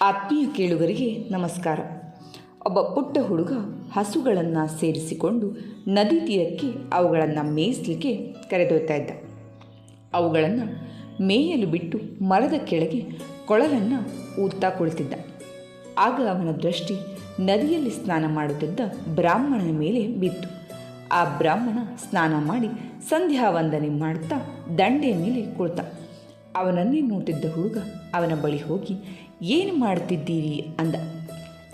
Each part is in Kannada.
ಆತ್ಮೀಯ ಕೇಳುಗರಿಗೆ ನಮಸ್ಕಾರ. ಒಬ್ಬ ಪುಟ್ಟ ಹುಡುಗ ಹಸುಗಳನ್ನು ಸೇರಿಸಿಕೊಂಡು ನದಿ ತೀರಕ್ಕೆ ಅವುಗಳನ್ನು ಮೇಯಿಸಲಿಕ್ಕೆ ಕರೆದೊಯ್ತಾ ಇದ್ದ. ಅವುಗಳನ್ನು ಮೇಯಲು ಬಿಟ್ಟು ಮರದ ಕೆಳಗೆ ಕೊಳಲನ್ನು ಊದ್ತಾ ಕುಳಿತಿದ್ದ. ಆಗ ಅವನ ದೃಷ್ಟಿ ನದಿಯಲ್ಲಿ ಸ್ನಾನ ಮಾಡುತ್ತಿದ್ದ ಬ್ರಾಹ್ಮಣನ ಮೇಲೆ ಬಿತ್ತು. ಆ ಬ್ರಾಹ್ಮಣ ಸ್ನಾನ ಮಾಡಿ ಸಂಧ್ಯಾ ವಂದನೆ ಮಾಡುತ್ತಾ ದಂಡೆಯ ಮೇಲೆ ಕುಳಿತ. ಅವನನ್ನೇ ನೋಡ್ತಿದ್ದ ಹುಡುಗ ಅವನ ಬಳಿ ಹೋಗಿ ಏನು ಮಾಡ್ತಿದ್ದೀರಿ ಅಂದ.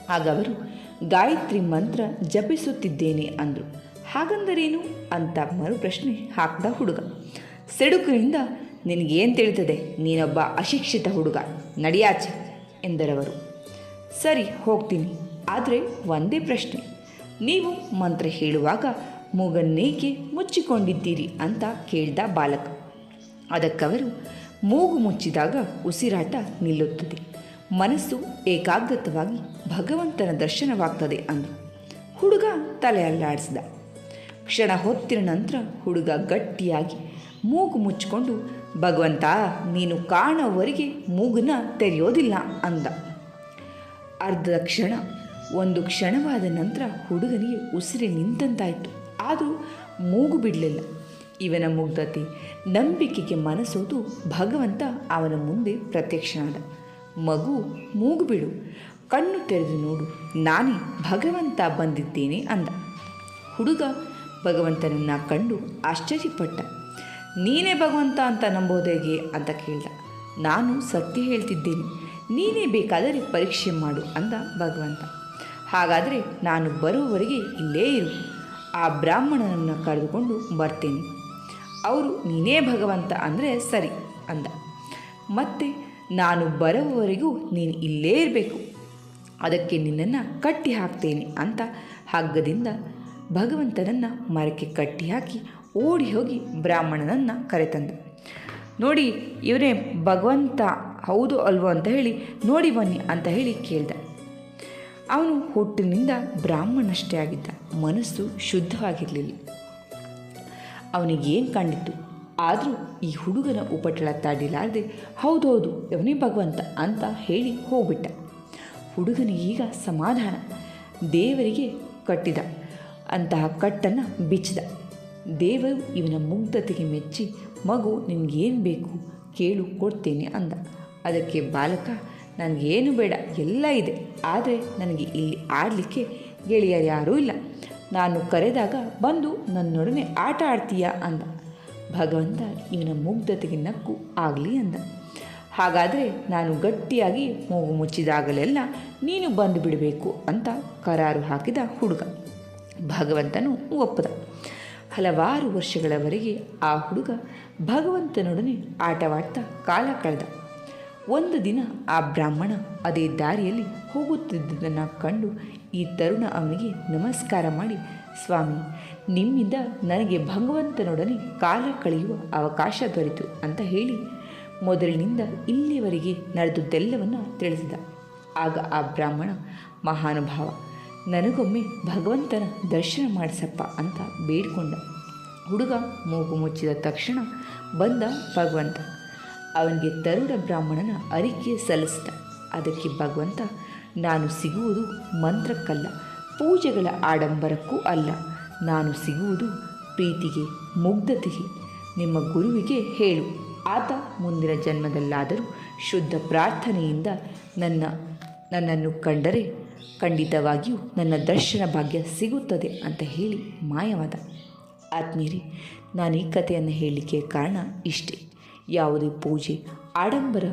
ಆಗ ಅವರು, ಗಾಯತ್ರಿ ಮಂತ್ರ ಜಪಿಸುತ್ತಿದ್ದೇನೆ ಅಂದರು. ಹಾಗಂದರೇನು? ಅಂತ ಮರು ಪ್ರಶ್ನೆ ಹಾಕಿದ ಹುಡುಗ. ಸೆಡುಕಿನಿಂದ ನಿನಗೇನು ತಿಳಿತದೆ? ನೀನೊಬ್ಬ ಅಶಿಕ್ಷಿತ ಹುಡುಗ. ನಡೆಯಾಚೆ ಎಂದರವರು. ಸರಿ, ಹೋಗ್ತೀನಿ. ಆದರೆ ಒಂದೇ ಪ್ರಶ್ನೆ. ನೀವು ಮಂತ್ರ ಹೇಳುವಾಗ ಮೂಗನ್ನೇಕೆ ಮುಚ್ಚಿಕೊಂಡಿದ್ದೀರಿ? ಅಂತ ಕೇಳಿದ ಬಾಲಕ. ಅದಕ್ಕವರು ಮೂಗು ಮುಚ್ಚಿದಾಗ ಉಸಿರಾಟ ನಿಲ್ಲುತ್ತದೆ. ಮನಸ್ಸು ಏಕಾಗ್ರತವಾಗಿ ಭಗವಂತನ ದರ್ಶನವಾಗ್ತದೆ ಅಂದರು ಹುಡುಗ ತಲೆ ಅಲ್ಲಾಡಿಸಿದ ಕ್ಷಣ ಹೊತ್ತಿನ ನಂತರ ಹುಡುಗ ಗಟ್ಟಿಯಾಗಿ ಮೂಗು ಮುಚ್ಚಿಕೊಂಡು, ಭಗವಂತ, ನೀನು ಕಾಣೋವರೆಗೆ ಮೂಗನ್ನ ತೆರೆಯೋದಿಲ್ಲ ಅಂದ. ಅರ್ಧ ಕ್ಷಣ, ಒಂದು ಕ್ಷಣವಾದ ನಂತರ ಹುಡುಗನಿಗೆ ಉಸಿರಿ ನಿಂತಂತಾಯಿತು. ಆದರೂ ಮೂಗು ಬಿಡಲಿಲ್ಲ. ಇವನ ಮುಗ್ಧತೆ, ನಂಬಿಕೆಗೆ ಮನಸೋದು ಭಗವಂತ ಅವನ ಮುಂದೆ ಪ್ರತ್ಯಕ್ಷನಾದ. ಮಗು ಮೂಗು ಬಿಡು ಕಣ್ಣು ತೆರೆದು ನೋಡು, ನಾನೇ ಭಗವಂತ ಬಂದಿದ್ದೇನೆ ಅಂದ. ಹುಡುಗ ಭಗವಂತನನ್ನು ಕಂಡು ಆಶ್ಚರ್ಯಪಟ್ಟ. ನೀನೇ ಭಗವಂತ ಅಂತ ನಂಬೋದೇಗೆ ಅಂತ ಕೇಳ್ದ. ನಾನು ಸತ್ಯ ಹೇಳ್ತಿದ್ದೇನೆ, ನೀನೇ ಬೇಕಾದರೆ ಪರೀಕ್ಷೆ ಮಾಡು ಅಂದ ಭಗವಂತ. ಹಾಗಾದರೆ ನಾನು ಬರುವವರೆಗೆ ಇಲ್ಲೇ ಇರು, ಆ ಬ್ರಾಹ್ಮಣನನ್ನು ಕರೆದುಕೊಂಡು ಬರ್ತೇನೆ. ಅವರು ನೀನೇ ಭಗವಂತ ಅಂದರೆ ಸರಿ ಅಂದ. ಮತ್ತೆ ನಾನು ಬರುವವರೆಗೂ ನೀನು ಇಲ್ಲೇ ಇರಬೇಕು. ಅದಕ್ಕೆ ನಿನ್ನನ್ನು ಕಟ್ಟಿ ಹಾಕ್ತೇನೆ ಅಂತ ಹಗ್ಗದಿಂದ ಭಗವಂತನನ್ನು ಮರಕ್ಕೆ ಕಟ್ಟಿ ಹಾಕಿ ಓಡಿ ಹೋಗಿ ಬ್ರಾಹ್ಮಣನನ್ನು ಕರೆತಂದ. ನೋಡಿ, ಇವರೇ ಭಗವಂತ ಹೌದು ಅಲ್ವೋ ಅಂತ ಹೇಳಿ ನೋಡಿ ಬನ್ನಿ ಅಂತ ಹೇಳಿ ಕೇಳ್ದ. ಅವನು ಹುಟ್ಟಿನಿಂದ ಬ್ರಾಹ್ಮಣಷ್ಟೇ ಆಗಿದ್ದ. ಮನಸ್ಸು ಶುದ್ಧವಾಗಿರಲಿಲ್ಲ. ಅವನಿಗೇನು ಕಂಡಿತ್ತು? ಆದರೂ ಈ ಹುಡುಗನ ಉಪಟಳ ತಾಡಿಲಾರದೆ, ಹೌದೌದು, ಇವನೇ ಭಗವಂತ ಅಂತ ಹೇಳಿ ಹೋಗ್ಬಿಟ್ಟ. ಹುಡುಗನಿಗೆ ಈಗ ಸಮಾಧಾನ. ದೇವರಿಗೆ ಕಟ್ಟಿದ. ಅಂತಹ ಕಟ್ಟನ್ನು ಬಿಚ್ಚಿದ. ದೇವರು ಇವನ ಮುಗ್ಧತೆಗೆ ಮೆಚ್ಚಿ, ಮಗು, ನಿನಗೇನು ಬೇಕು? ಕೇಳು, ಕೊಡ್ತೇನೆ ಅಂದ. ಅದಕ್ಕೆ ಬಾಲಕ, ನನಗೇನು ಬೇಡ, ಎಲ್ಲ ಇದೆ. ಆದರೆ ನನಗೆ ಇಲ್ಲಿ ಆಡಲಿಕ್ಕೆ ಗೆಳೆಯರು ಯಾರೂ ಇಲ್ಲ. ನಾನು ಕರೆದಾಗ ಬಂದು ನನ್ನೊಡನೆ ಆಟ ಆಡ್ತೀಯಾ ಅಂದ. ಭಗವಂತ ಇವನ ಮುಗ್ಧತೆಗೆ ನಕ್ಕು ಆಗಲಿ ಅಂದ. ಹಾಗಾದರೆ ನಾನು ಗಟ್ಟಿಯಾಗಿ ಮೂಗು ಮುಚ್ಚಿದಾಗಲೆಲ್ಲ ನೀನು ಬಂದು ಬಿಡಬೇಕು ಅಂತ ಕರಾರು ಹಾಕಿದ ಹುಡುಗ. ಭಗವಂತನು ಒಪ್ಪದ. ಹಲವಾರು ವರ್ಷಗಳವರೆಗೆ ಆ ಹುಡುಗ ಭಗವಂತನೊಡನೆ ಆಟವಾಡ್ತಾ ಕಾಲ ಕಳೆದ. ಒಂದು ದಿನ ಆ ಬ್ರಾಹ್ಮಣ ಅದೇ ದಾರಿಯಲ್ಲಿ ಹೋಗುತ್ತಿದ್ದುದನ್ನು ಕಂಡು ಈ ತರುಣ ಅವನಿಗೆ ನಮಸ್ಕಾರ ಮಾಡಿ ಸ್ವಾಮಿ, ನಿಮ್ಮಿಂದ ನನಗೆ ಭಗವಂತನೊಡನೆ ಕಾಲ ಕಳೆಯುವ ಅವಕಾಶ ದೊರೆತು ಅಂತ ಹೇಳಿ ಮೊದಲಿನಿಂದ ಇಲ್ಲಿವರೆಗೆ ನಡೆದುದೆಲ್ಲವನ್ನು ತಿಳಿಸಿದ. ಆಗ ಆ ಬ್ರಾಹ್ಮಣ, ಮಹಾನುಭಾವ, ನನಗೊಮ್ಮೆ ಭಗವಂತನ ದರ್ಶನ ಮಾಡಿಸಪ್ಪ ಅಂತ ಬೇಡಿಕೊಂಡ. ಹುಡುಗ ಮೂಗು ಮುಚ್ಚಿದ ತಕ್ಷಣ ಬಂದ ಭಗವಂತ. ಅವನಿಗೆ ತರುಣ ಬ್ರಾಹ್ಮಣನ ಅರಿಕೆ ಸಲ್ಲಿಸಿದ. ಅದಕ್ಕೆ ಭಗವಂತ, ನಾನು ಸಿಗುವುದು ಮಂತ್ರಕ್ಕಲ್ಲ ಪೂಜೆಗಳ ಆಡಂಬರಕ್ಕೂ ಅಲ್ಲ. ನಾನು ಸಿಗುವುದು ಪ್ರೀತಿಗೆ, ಮುಗ್ಧತೆಗೆ. ನಿಮ್ಮ ಗುರುವಿಗೆ ಹೇಳು. ಆತ ಮುಂದಿನ ಜನ್ಮದಲ್ಲಾದರೂ ಶುದ್ಧ ಪ್ರಾರ್ಥನೆಯಿಂದ ನನ್ನ, ನನ್ನನ್ನು ಕಂಡರೆ ಖಂಡಿತವಾಗಿಯೂ ನನ್ನ ದರ್ಶನ ಭಾಗ್ಯ ಸಿಗುತ್ತದೆ ಅಂತ ಹೇಳಿ ಮಾಯವಾದ. ಆತ್ಮೀರಿ ನಾನು ಈ ಕಥೆಯನ್ನು ಹೇಳಲಿಕ್ಕೆ ಕಾರಣ ಇಷ್ಟೇ. ಯಾವುದೇ ಪೂಜೆ, ಆಡಂಬರ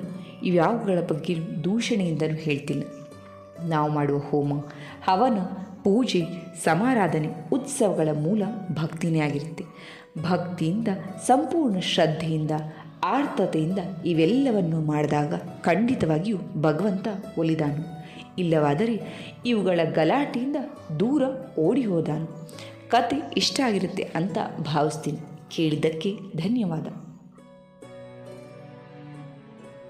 ಇವ್ಯಾವುಗಳ ಬಗ್ಗೆ ದೂಷಣೆಯಿಂದಲೂ ಹೇಳ್ತಿಲ್ಲ. ನಾವು ಮಾಡುವ ಹೋಮ, ಹವನ ಪೂಜೆ, ಸಮಾರಾಧನೆ, ಉತ್ಸವಗಳ ಮೂಲ ಭಕ್ತಿನೇ ಆಗಿರುತ್ತೆ ಭಕ್ತಿಯಿಂದ, ಸಂಪೂರ್ಣ ಶ್ರದ್ಧೆಯಿಂದ ಆರ್ತತೆಯಿಂದ ಇವೆಲ್ಲವನ್ನು ಮಾಡಿದಾಗ ಖಂಡಿತವಾಗಿಯೂ ಭಗವಂತ ಒಲಿದಾನು. ಇಲ್ಲವಾದರೆ ಇವುಗಳ ಗಲಾಟೆಯಿಂದ ದೂರ ಓಡಿ ಹೋದಾನು ಕತೆ ಇಷ್ಟ ಆಗಿರುತ್ತೆ ಅಂತ ಭಾವಿಸ್ತೀನಿ. ಕೇಳಿದ್ದಕ್ಕೆ ಧನ್ಯವಾದ.